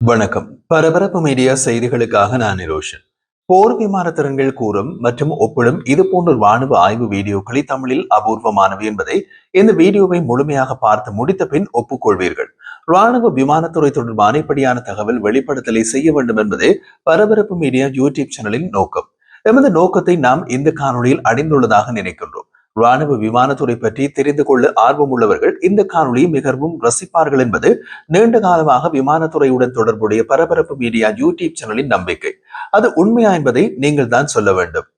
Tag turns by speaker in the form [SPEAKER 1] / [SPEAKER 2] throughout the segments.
[SPEAKER 1] வணக்கம். பரபரப்பு மீடியா செய்திகளுக்காக நான் நிரோஷன். போர் விமானத்திறன்கள் கூறும் மற்றும் ஒப்பிடும் இது போன்ற ராணுவ ஆய்வு வீடியோக்களை தமிழில் அபூர்வமானவை என்பதை இந்த வீடியோவை முழுமையாக பார்த்து முடித்த பின் ஒப்புக்கொள்வீர்கள். ராணுவ விமானத்துறை தொடர்பான இப்படியான தகவல் வெளிப்படுத்தலை செய்ய வேண்டும் என்பதே பரபரப்பு மீடியா யூடியூப் சேனலின் நோக்கம். எமது நோக்கத்தை நாம் இந்த காணொளியில் அடைந்துள்ளதாக நினைக்கின்றோம். ராணுவ விமானத்துறை பற்றி தெரிந்து கொள்ள ஆர்வம் உள்ளவர்கள் இந்த காணொளி மிகவும் ரசிப்பார்கள் என்பது நீண்ட காலமாக விமானத்துறையுடன் தொடர்புடைய பரபரப்பு மீடியா யூடியூப் சேனலின் நம்பிக்கை. அது உண்மையா என்பதை நீங்கள் தான் சொல்ல வேண்டும்.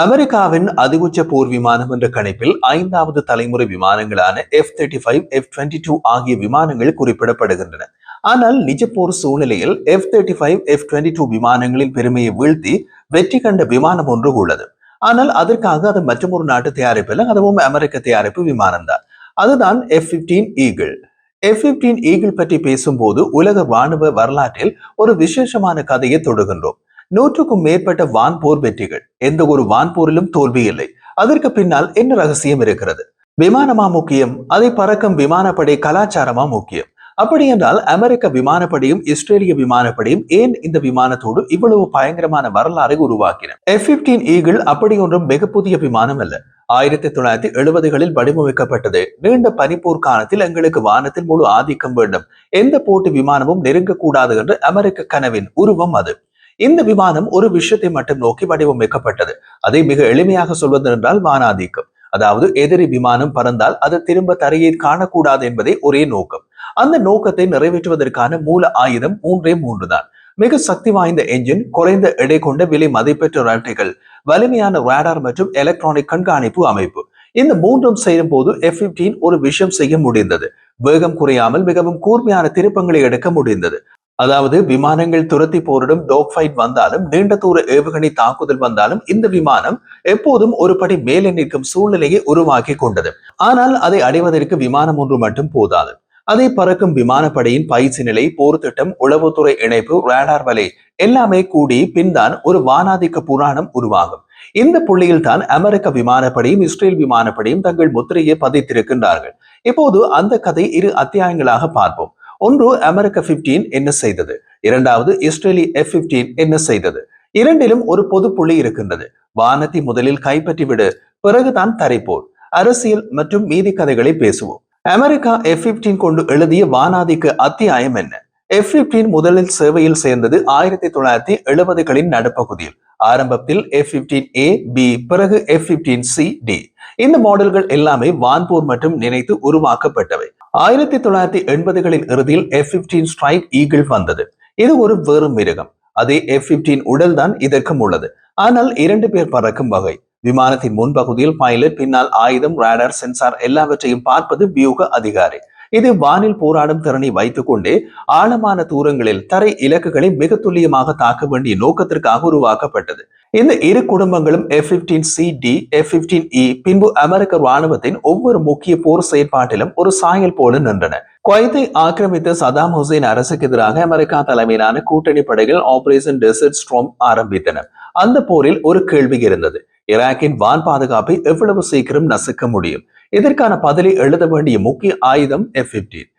[SPEAKER 1] அமெரிக்காவின் அதிகுச்ச போர் விமானம் என்ற கணிப்பில் ஐந்தாவது தலைமுறை விமானங்களான F thirty five F twenty two ஆகிய விமானங்கள் குறிப்பிடப்படுகின்றன. ஆனால் நிஜப்போர் சூழ்நிலையில் F thirty five F twenty two விமானங்களின் பெருமையை வீழ்த்தி வெற்றி கண்ட விமானம் ஒன்று உள்ளது. ஆனால் அதற்காக அது மற்றொரு நாட்டு தயாரிப்பில் அதுவும் அமெரிக்க தயாரிப்பு விமானம் தான். அதுதான் F fifteen eagle F fifteen eagle பற்றி பேசும்போது உலக ராணுவ வரலாற்றில் ஒரு விசேஷமான கதையை தொடுகின்றோம். நூற்றுக்கும் மேற்பட்ட வான்போர் வெற்றிகள். எந்த ஒரு வான்போரிலும் தோல்வி இல்லை. அதற்கு பின்னால் என்ன ரகசியம் இருக்கிறது? விமானமா முக்கியம்? அதை பறக்கும் விமானப்படை கலாச்சாரமா முக்கியம்? அப்படி என்றால் அமெரிக்க விமானப்படையும் இஸ்ரேலிய விமானப்படையும் ஏன் இந்த விமானத்தோடு இவ்வளவு பயங்கரமான வரலாறை உருவாக்கின? எஃப் பிப்டீன் ஈகிள் அப்படி ஒன்றும் மிக புதிய விமானம் அல்ல. ஆயிரத்தி தொள்ளாயிரத்தி எழுபதுகளில் வடிவமைக்கப்பட்டது. நீண்ட பனிப்போர் காலத்தில் எங்களுக்கு வானத்தில் முழு ஆதிக்கம் வேண்டும். எந்த போட்டி விமானமும் நெருங்கக்கூடாது என்று அமெரிக்க கனவின் உருவம் அது. இந்த விமானம் ஒரு விஷயத்தை மட்டும் நோக்கி வடிவமைக்கப்பட்டது. அதை மிக எளிமையாக சொல்வது என்றால் வானாதிக்கம். அதாவது எதிரி விமானம் பறந்தால் அது திரும்ப தரையை காணக்கூடாது என்பதே ஒரே நோக்கம். அந்த நோக்கத்தை நிறைவேற்றுவதற்கான மூல ஆயுதம் மூன்றே மூன்று தான் மிக சக்தி வாய்ந்த என்ஜின் குறைந்த எடை கொண்ட விலை மதிப்பெற்ற ரட்டைகள் வலிமையான ரேடார் மற்றும் எலக்ட்ரானிக் கண்காணிப்பு அமைப்பு. இந்த மூன்றும் செய்யும் போது எஃப் பிப்டீன் ஒரு விஷயம் செய்ய முடிந்தது. வேகம் குறையாமல் மிகவும் கூர்மையான திருப்பங்களை எடுக்க முடிந்தது. அதாவது விமானங்கள் துரத்தி போரிடும் டோக் ஃபைட் வந்தாலும் நீண்ட தூர ஏவுகணை தாக்குதல் வந்தாலும் இந்த விமானம் எப்போதும் ஒரு படி மேலே நிற்கும் சூழ்நிலையை உருவாக்கி கொண்டது. ஆனால் அதை அடைவதற்கு விமானம் ஒன்று மட்டும் போதாது. அதை பறக்கும் விமானப்படையின் பயிற்சி நிலை போர் திட்டம் உளவுத்துறை இணைப்பு ரேடார் வலை எல்லாமே கூடி பின்தான் ஒரு வானாதிக்க புராணம் உருவாகும். இந்த புள்ளியில் தான் அமெரிக்க விமானப்படையும் இஸ்ரேல் விமானப்படையும் தங்கள் முத்திரையை பதித்திருக்கின்றார்கள். இப்போது அந்த கதை இரு அத்தியாயங்களாக பார்ப்போம். ஒன்று அமெரிக்க பிப்டீன் என்ன செய்தது? இரண்டாவது இஸ்ரேலி எஃப் பிப்டீன் என்ன செய்தது? இரண்டிலும் ஒரு பொது புள்ளி இருக்கின்றது. வானத்தை முதலில் கைப்பற்றிவிடு பிறகுதான் தரைப்போர். அரசியல் மற்றும் மீதி கதைகளை பேசுவோம். அமெரிக்கா எஃப் பிப்டீன் கொண்டு எழுதிய வானாதிக்கு அத்தியாயம் என்ன? எஃப் பிப்டீன் முதலில் சேவையில் சேர்ந்தது ஆயிரத்தி தொள்ளாயிரத்தி எழுபதுகளின் நடுப்பகுதியில். ஆரம்பத்தில் எஃப் பிப்டீன் ஏ பி பிறகு எஃப் பிப்டீன் சி டி இந்த மாடல்கள் எல்லாமே வான்போர் மற்றும் நினைத்து உருவாக்கப்பட்டவை. ஆயிரத்தி தொள்ளாயிரத்தி எண்பதுகளின் இறுதியில் எஃப் பிப்டீன் ஸ்ட்ரைக் ஈகிள் வந்தது. இது ஒரு வெறும் மிருகம். அதே எஃப் பிப்டீன் உடல் இதற்கும் உள்ளது. ஆனால் இரண்டு பேர் பறக்கும் வகை. விமானத்தின் முன்பகுதியில் பைலட் பின்னால் ஆயுதம் ரேடர் சென்சார் எல்லாவற்றையும் பார்ப்பது வியூக அதிகாரி. இது வானில் போராடும் திறனை வைத்துக்கொண்டே ஆழமான தூரங்களில் தரை இலக்குகளை மிக துல்லியமாக தாக்க வேண்டிய நோக்கத்திற்காக உருவாக்கப்பட்டது. இந்த இரு குடும்பங்களும் F fifteen C D F fifteen E பின்பு அமெரிக்க ராணுவத்தின் ஒவ்வொரு முக்கிய போர் செயற்பாட்டிலும் ஒரு சாயல் போல நின்றன. குவைத்தை ஆக்கிரமித்த சதாம் ஹுசைன் அரசுக்கு எதிராக அமெரிக்கா தலைமையிலான கூட்டணி படைகள் ஆபரேஷன் டெசர்ட் ஸ்ட்ரோம் ஆரம்பித்தன. அந்த போரில் ஒரு கேள்வி இருந்தது. ஈராக்கின் வான் பாதுகாப்பை எவ்வளவு சீக்கிரம் நசுக்க முடியும்? இதற்கான பதிலை எழுத வேண்டிய முக்கிய ஆயுதம் எஃப் பிப்டீன்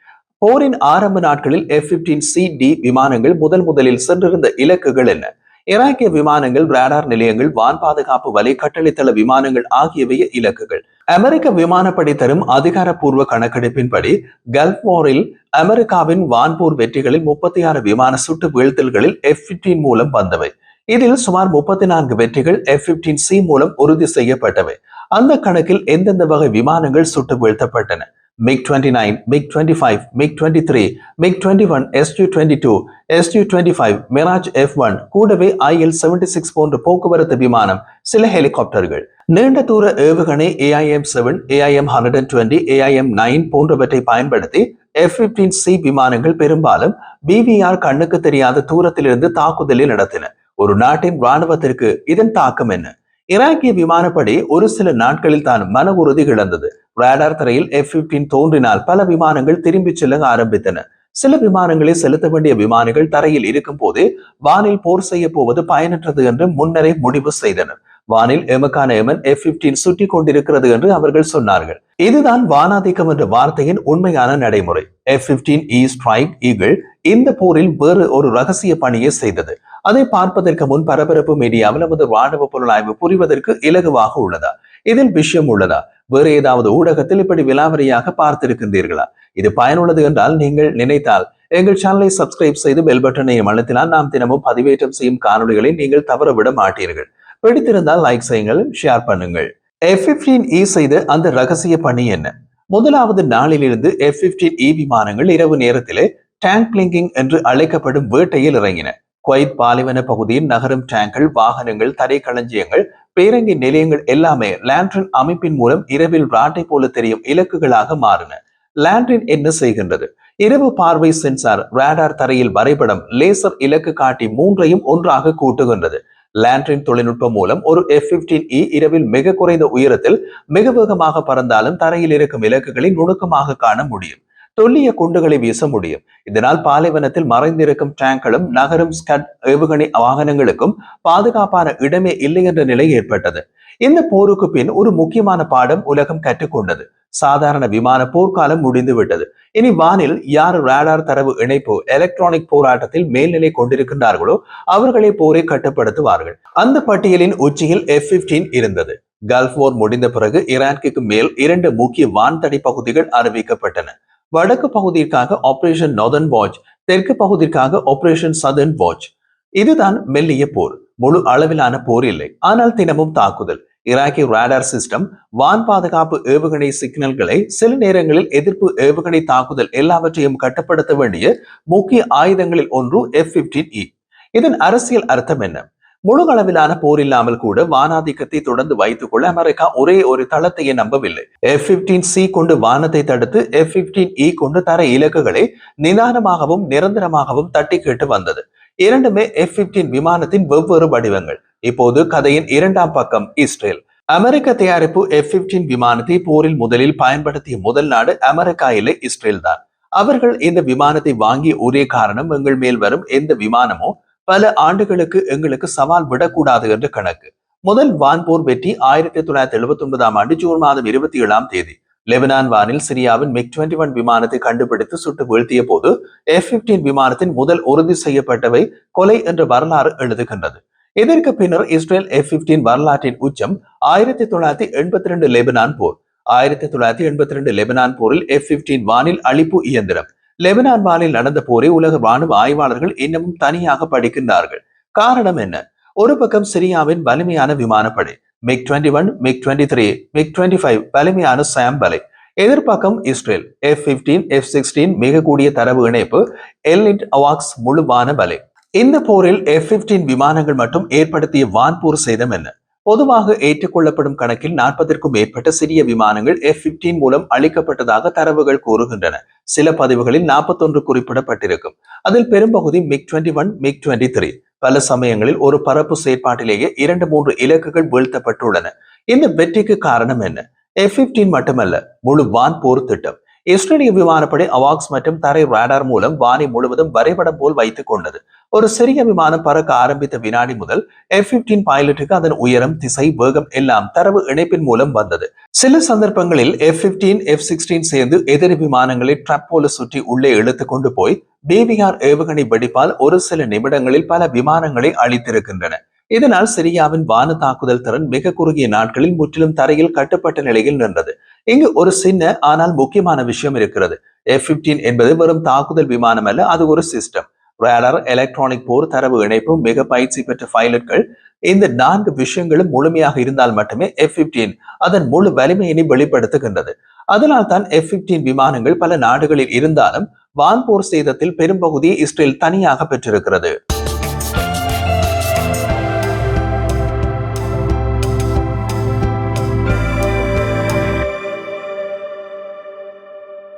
[SPEAKER 1] போரின் ஆரம்ப நாட்களில் எஃப் பிப்டீன் சி டி விமானங்கள் முதல் முதலில் சென்றிருந்த இலக்குகள் என்ன? ஈராக்கிய விமானங்கள் ரேடார் நிலையங்கள் வான் பாதுகாப்பு வலை கட்டளைத்தள விமானங்கள் ஆகியவைய இலக்குகள். அமெரிக்க விமானப்படை தரும் அதிகாரப்பூர்வ கணக்கெடுப்பின்படி கல்ஃப் வாரில் அமெரிக்காவின் வான்போர் வெற்றிகளில் முப்பத்தி ஆறு விமான சுட்டு வீழ்த்தல்களில் எஃப் பிப்டீன் மூலம் வந்தவை. இதில் சுமார் முப்பத்தி நான்கு வெற்றிகள் எஃப் பிப்டீன் சி மூலம் உறுதி செய்யப்பட்டவை. அந்த கணக்கில் எந்தெந்த வகை விமானங்கள் சுட்டு வீழ்த்தப்பட்டன? MiG twenty nine MiG twenty five MiG twenty three MiG twenty one SU twenty two SU twenty five Mirage F one கூடவே ஐஎல் செவன்டி சிக்ஸ் போன்ற போக்குவரத்து விமானம் சில ஹெலிகாப்டர்கள். நீண்ட தூர ஏவுகணை AIM seven AIM hundred and twenty AIM nine போன்றவற்றை பயன்படுத்தி எஃப் பிப்டீன் சி விமானங்கள் பெரும்பாலும் பிவிஆர் கண்ணுக்கு தெரியாத தூரத்திலிருந்து தாக்குதலில் நடத்தின. ஒரு நாட்டின் இராணுவத்திற்கு இதன் தாக்கம் என்ன? ஈராக்கிய விமானப்படை ஒரு சில நாட்களில் தான் மன உறுதி இழந்தது. ரேடார் தரையில் எஃப் பிப்டீன் தோன்றினால் பல விமானங்கள் திரும்பிச் செல்ல ஆரம்பித்தன. சில விமானங்களை செலுத்த வேண்டிய விமானிகள் தரையில் இருக்கும் போதே வானில் போர் செய்ய போவது பயனற்றது என்று முன்னரே முடிவு செய்தனர். வானில் எமக்கான எமன் எஃப் பிப்டீன் சுட்டி கொண்டிருக்கிறது என்று அவர்கள் சொன்னார்கள். இதுதான் வானாதிக்கம் என்ற வார்த்தையின் உண்மையான நடைமுறை. F fifteen E strike eagle இந்த போரில் வேறு ஒரு ரகசிய பணியை செய்தது. அதை பார்ப்பதற்கு முன் பரபரப்பு மீடியாவில் நமது ராணுவ புலனாய்வு புரிவதற்கு இலகுவாக உள்ளதா? இதில் விஷயம் உள்ளதா? வேறு ஏதாவது ஊடகத்தில் இப்படி விலாவரியாக பார்த்திருக்கின்றீர்களா? இது பயனுள்ளது என்றால் நீங்கள் நினைத்தால் எங்கள் சேனலை சப்ஸ்கிரைப் செய்து பெல் பட்டனையும் அழுத்தினால் நாம் தினமும் பதிவேற்றம் செய்யும் காணொலிகளை நீங்கள் தவறவிட மாட்டீர்கள். பிடித்திருந்தால் லைக் செய்யுங்கள் ஷேர் பண்ணுங்கள். எஃப் பிப்டீன் இ செய்த அந்த ரகசிய பணி என்ன? முதலாவது நாளிலிருந்து எஃப் பிப்டீன் இ விமானங்கள் இரவு நேரத்திலே டேங்க் பிளிங்கிங் என்று அழைக்கப்படும் வேட்டையில் இறங்கின. குவைத் பாலைவன பகுதியில் நகரும் டேங்கள் வாகனங்கள் தரைக்களஞ்சியங்கள் பேரங்கி நிலையங்கள் எல்லாமே லேண்ட்ரின் அமைப்பின் மூலம் இரவில் ராட்டை போல தெரியும் இலக்குகளாக மாறின. லேண்ட்ரின் என்ன செய்கின்றது? இரவு பார்வை சென்சார் ரேடார் தரையில் வரைபடம் லேசர் இலக்கு காட்டி மூன்றையும் ஒன்றாக கூட்டுகின்றது. லேண்ட்ரின் தொழில்நுட்பம் மூலம் ஒரு எஃப் பிப்டீன் இ இரவில் மிக குறைந்த உயரத்தில் மிக வேகமாக பறந்தாலும் தரையில் இருக்கும் இலக்குகளை நுணுக்கமாக காண முடியும். தொல்லிய குண்டுகளை வீச முடியும். இதனால் பாலைவனத்தில் மறைந்திருக்கும் டேங்களும் நகரும் ஸ்கட் ஏவுகணை வாகனங்களுக்கும் பாதுகாப்பான இடமே இல்லை என்ற நிலை ஏற்பட்டது. இந்த போருக்கு பின் ஒரு முக்கியமான பாடம் உலகம் கற்றுக்கொண்டது. சாதாரண விமான போர்க்காலம் முடிந்து விட்டது இனி வானில் யார் ரேடார் தரவு இணைப்பு எலக்ட்ரானிக் போராட்டத்தில் மேல்நிலை கொண்டிருக்கின்றார்களோ அவர்களே போரை கட்டுப்படுத்துவார்கள். அந்த பட்டியலின் உச்சியில் எஃப் பிப்டீன் இருந்தது. கல்ஃப் போர் முடிந்த பிறகு ஈரானுக்கு மேல் இரண்டு முக்கிய வான்தடை பகுதிகள் அறிவிக்கப்பட்டன. வடக்கு பகுதிக்காக ஆபரேஷன் நொதன் வாட்ச் தெற்கு பகுதிக்காக ஆபரேஷன் சதர்ன் வாட்ச் இதுதான் மெல்லிய போர். முழு அளவிலான போர் இல்லை. ஆனால் தினமும் தாக்குதல். ஈராக்கி ரேடார் சிஸ்டம் வான் பாதுகாப்பு ஏவுகணை சிக்னல்களை சில நேரங்களில் எதிர்ப்பு ஏவுகணை தாக்குதல் எல்லாவற்றையும் கட்டுப்படுத்த வேண்டிய முக்கிய ஆயுதங்களில் ஒன்று எஃப் பிப்டீன் இ இதன் அரசியல் அர்த்தம் என்ன? முழு அளவிலான போர் இல்லாமல் கூட வானாதிக்கத்தை தொடர்ந்து வைத்துக் கொள்ள அமெரிக்கா ஒரே ஒரு தளத்தையே நம்பவில்லை. எஃப் பிப்டீன் சி கொண்டு வானத்தை தடுத்து எஃப் பிப்டீன் இ கொண்டு தர இலக்குகளை நிதானமாகவும் நிரந்தரமாகவும் தட்டி கேட்டு வந்தது. இரண்டுமே எஃப் பிப்டீன் விமானத்தின் வெவ்வேறு வடிவங்கள். இப்போது கதையின் இரண்டாம் பக்கம் இஸ்ரேல் அமெரிக்க தயாரிப்பு எஃப் பிப்டீன் விமானத்தை போரில் முதலில் பயன்படுத்திய முதல் நாடு அமெரிக்கா இல்லை இஸ்ரேல் தான் அவர்கள் இந்த விமானத்தை வாங்கிய ஒரே காரணம் எங்கள் மேல் வரும் எந்த விமானமோ பல ஆண்டுகளுக்கு எங்களுக்கு சவால் விடக்கூடாது என்று கணக்கு. முதல் வான்போர் வெற்றி ஆயிரத்தி தொள்ளாயிரத்தி எழுபத்தி ஒன்பதாம் ஆண்டு ஜூன் மாதம் இருபத்தி ஏழாம் தேதி. லெபனான் வானில் சிரியாவின் மிக் டுவெண்டி ஒன் விமானத்தை கண்டுபிடித்து சுட்டு வீழ்த்திய போது எஃப் பிப்டீன் விமானத்தின் முதல் உறுதி செய்யப்பட்டவை கொலை என்ற வரலாறு எழுதுகின்றது. இதற்கு பின்னர் இஸ்ரேல் எஃப் பிப்டீன் வரலாற்றின் உச்சம் ஆயிரத்தி தொள்ளாயிரத்தி எண்பத்தி ரெண்டு லெபனான் போர். ஆயிரத்தி தொள்ளாயிரத்தி எண்பத்தி ரெண்டு லெபனான் போரில் எஃப் பிப்டீன் வானில் அழிப்பு இயந்திரம். லெபனான் வாலில் நடந்த போரை உலக ராணுவ ஆய்வாளர்கள் இன்னமும் தனியாக படிக்கின்றார்கள். காரணம் என்ன? ஒரு பக்கம் சிரியாவின் வலிமையான விமானப்படை MiG twenty one MiG twenty three MiG twenty five வலிமையான சாம் பலை எதிர்ப்பக்கம் Israel F fifteen F sixteen மிக கூடிய தரவு இணைப்பு எல்இட் அவாக்ஸ் முழுவான பலை இந்த போரில் எஃப் பிப்டீன் விமானங்கள் மட்டும் ஏற்படுத்திய வான்போர் சேதம் என்ன? பொதுவாக ஏற்றுக்கொள்ளப்படும் கணக்கில் நாற்பதற்கும் மேற்பட்ட சிறிய விமானங்கள் எஃப் பிப்டீன் மூலம் அளிக்கப்பட்டதாக தரவுகள் கூறுகின்றன. சில பதிவுகளில் நாற்பத்தொன்று குறிப்பிடப்பட்டிருக்கும். அதில் பெரும்பகுதி MiG twenty one MiG twenty three பல சமயங்களில் ஒரு பரப்பு செயற்பாட்டிலேயே இரண்டு மூன்று இலக்குகள் வீழ்த்தப்பட்டுள்ளன. இந்த வெற்றிக்கு காரணம் என்ன? எஃப் பிப்டீன் மட்டுமல்ல முழு வான் போர் திட்டம். இஸ்ரேலிய விமானப்படை அவாக்ஸ் மற்றும் தரை ரேடார் மூலம் வானி முழுவதும் வரைபடம் போல் வைத்துக் கொண்டது. ஒரு சிறிய விமானம் பறக்க ஆரம்பித்த வினாடி முதல் எஃப் பிப்டீன் பைலட்டுக்கு அதன் உயரம் திசை வேகம் எல்லாம் தரவு இணைப்பின் மூலம் வந்தது. சில சந்தர்ப்பங்களில் எஃப் பிப்டீன் எஃப் சிக்ஸ்டீன் சேர்ந்து எதிரி விமானங்களை ட்ரப் போல சுற்றி உள்ளே இழுத்து கொண்டு போய் பிவிஆர் ஏவுகணை வெடிப்பால் ஒரு சில நிமிடங்களில் பல விமானங்களை அழித்திருக்கின்றன. இதனால் சிரியாவின் வான தாக்குதல் திறன் மிக குறுகிய நாட்களில் முற்றிலும் தரையில் கட்டுப்பட்ட நிலையில் நின்றது. இங்கு ஒரு சின்ன ஆனால் முக்கியமான விஷயம் இருக்கிறது. எஃப் பிப்டீன் என்பது வெறும் தாக்குதல் விமானம் அல்ல அது ஒரு சிஸ்டம் ரேடார் எலக்ட்ரானிக் போர் தரவு இணைப்பு மிக பயிற்சி பெற்ற பைலட்கள் இந்த நான்கு விஷயங்களும் முழுமையாக இருந்தால் மட்டுமே எஃப் பிப்டீன் அதன் முழு வலிமையினை வெளிப்படுத்துகின்றது. அதனால் தான் எஃப் பிப்டீன் விமானங்கள் பல நாடுகளில் இருந்தாலும் வான்போர் சேதத்தில் பெரும்பகுதியை இஸ்ரேல் தனியாக பெற்றிருக்கிறது.